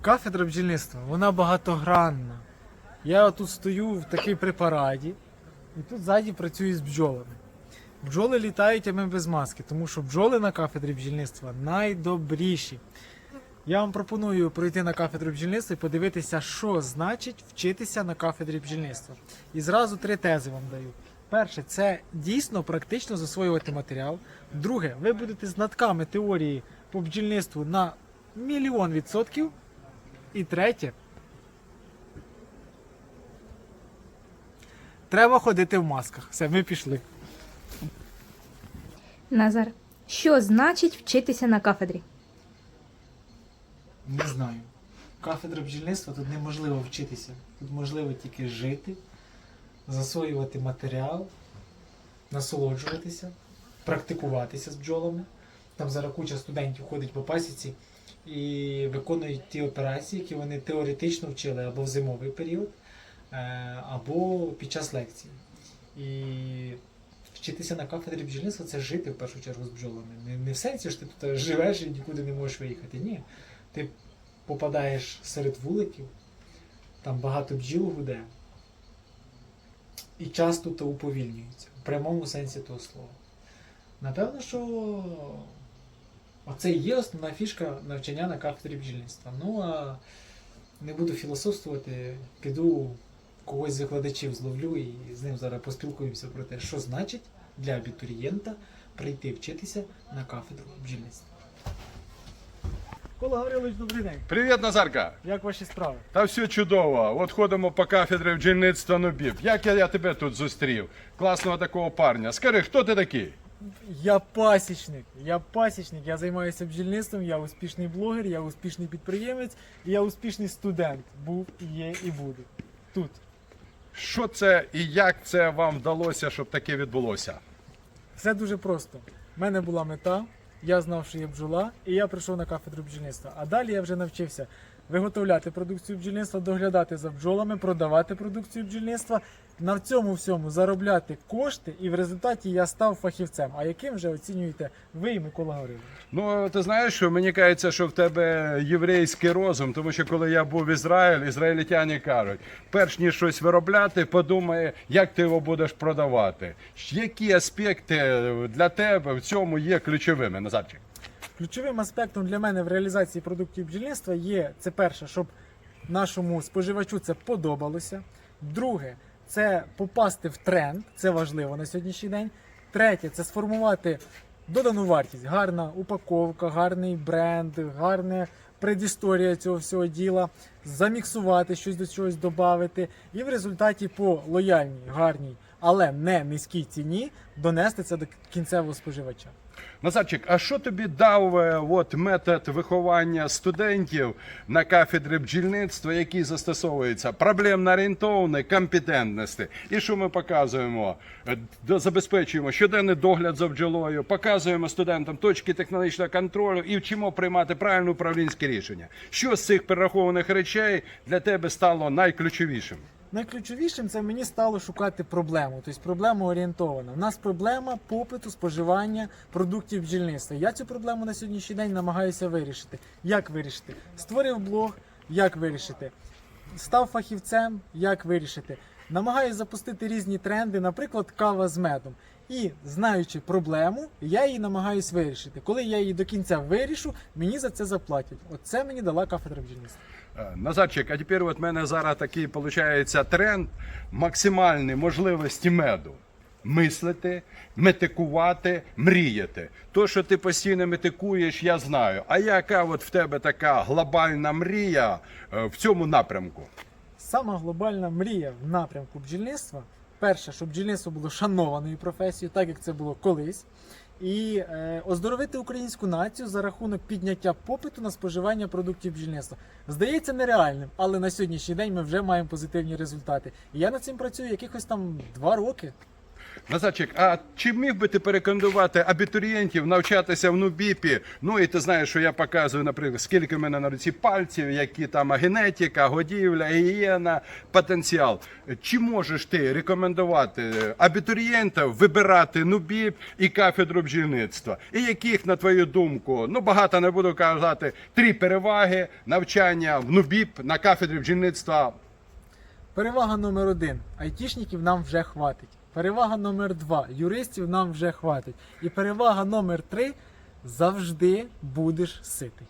Кафедра бджільництва, вона багатогранна. Я тут стою в такій препараді, і тут ззаді працюю з бджолами. Бджоли літають, а ми без маски, тому що бджоли на кафедрі бджільництва найдобріші. Я вам пропоную пройти на кафедру бджільництва і подивитися, що значить вчитися на кафедрі бджільництва. І зразу три тези вам даю. Перше, це дійсно практично засвоювати матеріал. Друге, ви будете знатками теорії по бджільництву на мільйон відсотків. І третє. Треба ходити в масках. Все, ми пішли. Назар, що значить вчитися на кафедрі? Не знаю. Кафедра бджільництва тут неможливо вчитися. Тут можливо тільки жити, засвоювати матеріал, насолоджуватися, практикуватися з бджолами. Там зараз куча студентів ходить по пасіці і виконують ті операції, які вони теоретично вчили або в зимовий період, е, або під час лекцій. І вчитися на кафедрі бджільництва це жити в першу чергу з бджолами. Не, не в сенсі, що ти тут живеш і нікуди не можеш виїхати. Ні. Ти попадаєш серед вуликів, там багато бджіл гуде, і час тут уповільнюється, в прямому сенсі того слова. Напевно, що оце і є основна фішка навчання на кафедрі бджільництва. Ну а не буду філософствувати, піду когось з викладачів зловлю і з ним зараз поспілкуємося про те, що значить для абітурієнта прийти вчитися на кафедру бджільництва. Кола Гаврилович, добрий день. Привіт, Назарка! Як ваші справи? Та все чудово. От ходимо по кафедрі бджільництва нубів. Як я, я тебе тут зустрів? Класного такого парня. Скажи, хто ти такий? Я пасічник. Я пасічник. Я займаюся бджільництвом, я успішний блогер, я успішний підприємець, і я успішний студент. Був, є і буду. Тут. Що це і як це вам вдалося, щоб таке відбулося? Все дуже просто. У мене була мета, я знав, що є бджола, і я прийшов на кафедру бджільництва. А далі я вже навчився виготовляти продукцію бджільництва, доглядати за бджолами, продавати продукцію бджільництва, на цьому всьому заробляти кошти, і в результаті я став фахівцем. А яким вже оцінюєте ви і Микола Гаврилович? Ну, ти знаєш, що мені кажеться, що в тебе єврейський розум, тому що коли я був в Ізраїлі, ізраїльтяни кажуть, перш ніж щось виробляти, подумай, як ти його будеш продавати. Які аспекти для тебе в цьому є ключовими, Назарчик? Ключовим аспектом для мене в реалізації продуктів бджільництва є це перше, щоб нашому споживачу це подобалося. Друге, це попасти в тренд, це важливо на сьогоднішній день. Третє це сформувати додану вартість, гарна упаковка, гарний бренд, гарна предісторія цього всього діла, заміксувати щось до чогось додати, і в результаті по лояльній, гарній, але не низькій ціні донести це до кінцевого споживача. Назарчик, а що тобі дав от, метод виховання студентів на кафедрі бджільництва, який застосовується проблемно орієнтованої компетентності? І що ми показуємо? Е, Забезпечуємо щоденний догляд за бджолою, показуємо студентам точки технологічного контролю і вчимо приймати правильне управлінське рішення. Що з цих перерахованих речей для тебе стало найключовішим? Найключовішим це мені стало шукати проблему, тобто проблема орієнтована. У нас проблема попиту споживання продуктів бджільництва. Я цю проблему на сьогоднішній день намагаюся вирішити. Як вирішити? Створив блог, як вирішити? Став фахівцем, як вирішити? Намагаюся запустити різні тренди, наприклад, кава з медом. І знаючи проблему, я її намагаюсь вирішити. Коли я її до кінця вирішу, мені за це заплатять. Оце мені дала кафедра бджільництва. Е, Назарчик, а тепер от мене зараз такий виходить тренд максимальні можливості меду. Мислити, метикувати, мріяти. То, що ти постійно метикуєш, я знаю. А яка от в тебе така глобальна мрія е, в цьому напрямку? Сама глобальна мрія в напрямку бджільництва. Перше, щоб бджільництво було шанованою професією, так як це було колись. І е, оздоровити українську націю за рахунок підняття попиту на споживання продуктів бджільництва. Здається нереальним, але на сьогоднішній день ми вже маємо позитивні результати. І я над цим працюю якихось там два роки. Назарчик, а чи міг би ти порекомендувати абітурієнтів навчатися в Нубіпі? Ну і ти знаєш, що я показую, наприклад, скільки в мене на руці пальців, які там генетика, годівля, гігієна, потенціал. Чи можеш ти рекомендувати абітурієнтам вибирати Нубіп і кафедру бджільництва? І яких, на твою думку, ну багато не буду казати, три переваги навчання в Нубіп на кафедрі бджільництва Перевага номер один. Айтішників нам вже хватить. Перевага номер два. Юристів нам вже хватить. І перевага номер три завжди будеш ситий.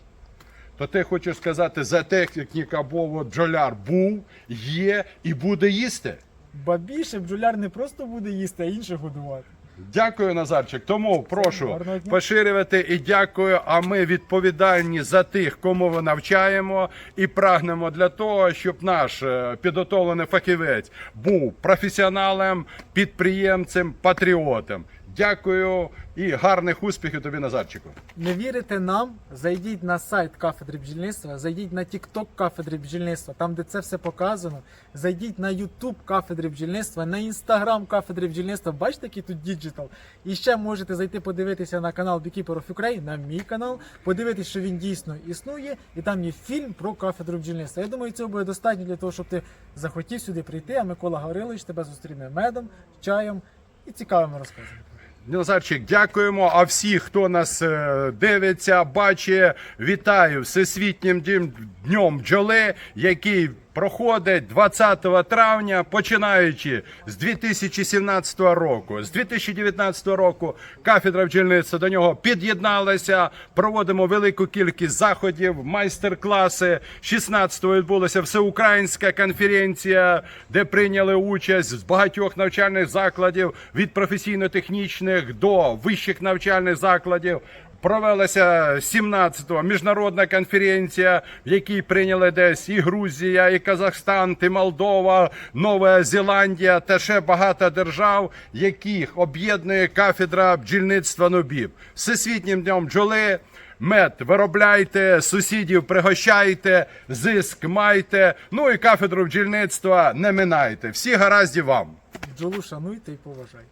То ти хочеш сказати, за техніка Бово бджоляр був, є і буде їсти? Ба більше бджоляр не просто буде їсти, а інших годувати. Дякую, Назарчик. Тому прошу поширювати і дякую. А ми відповідальні за тих, кому ми навчаємо, і прагнемо для того, щоб наш е, підготовлений фахівець був професіоналем, підприємцем, патріотом. Дякую і гарних успіхів тобі, Назарчику. Не вірите нам? Зайдіть на сайт кафедри бджільництва, зайдіть на TikTok кафедри бджільництва, там де це все показано. Зайдіть на YouTube кафедри бджільництва, на Instagram кафедри бджільництва. Бачите, який тут діджитал. І ще можете зайти подивитися на канал Beekeeper of Ukraine, на мій канал, подивитися, що він дійсно існує, і там є фільм про кафедру бджільництва. Я думаю, цього буде достатньо для того, щоб ти захотів сюди прийти. А Микола Гаврилович тебе зустріне медом, чаєм і цікавими розказами. Назарчик, дякуємо. А всі, хто нас е, дивиться, бачить, вітаю Всесвітнім днем- бджоли, який проходить 20 травня, починаючи з 2017 року. З 2019 року кафедра бджільництва до нього під'єдналася. Проводимо велику кількість заходів, майстер-класи. 16-го відбулася всеукраїнська конференція, де прийняли участь з багатьох навчальних закладів від професійно-технічних до вищих навчальних закладів. Провелася 17-го міжнародна конференція, в якій прийняли десь і Грузія, і Казахстан, і Молдова, Нова Зеландія та ще багато держав, яких об'єднує кафедра бджільництва Нобів. Всесвітнім днем бджоли. Мед виробляйте, сусідів пригощайте, зиск майте. Ну і кафедру бджільництва не минайте. Всі гараздів вам. Бджолу шануйте і поважайте.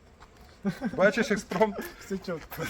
Бачиш експром? Все чітко.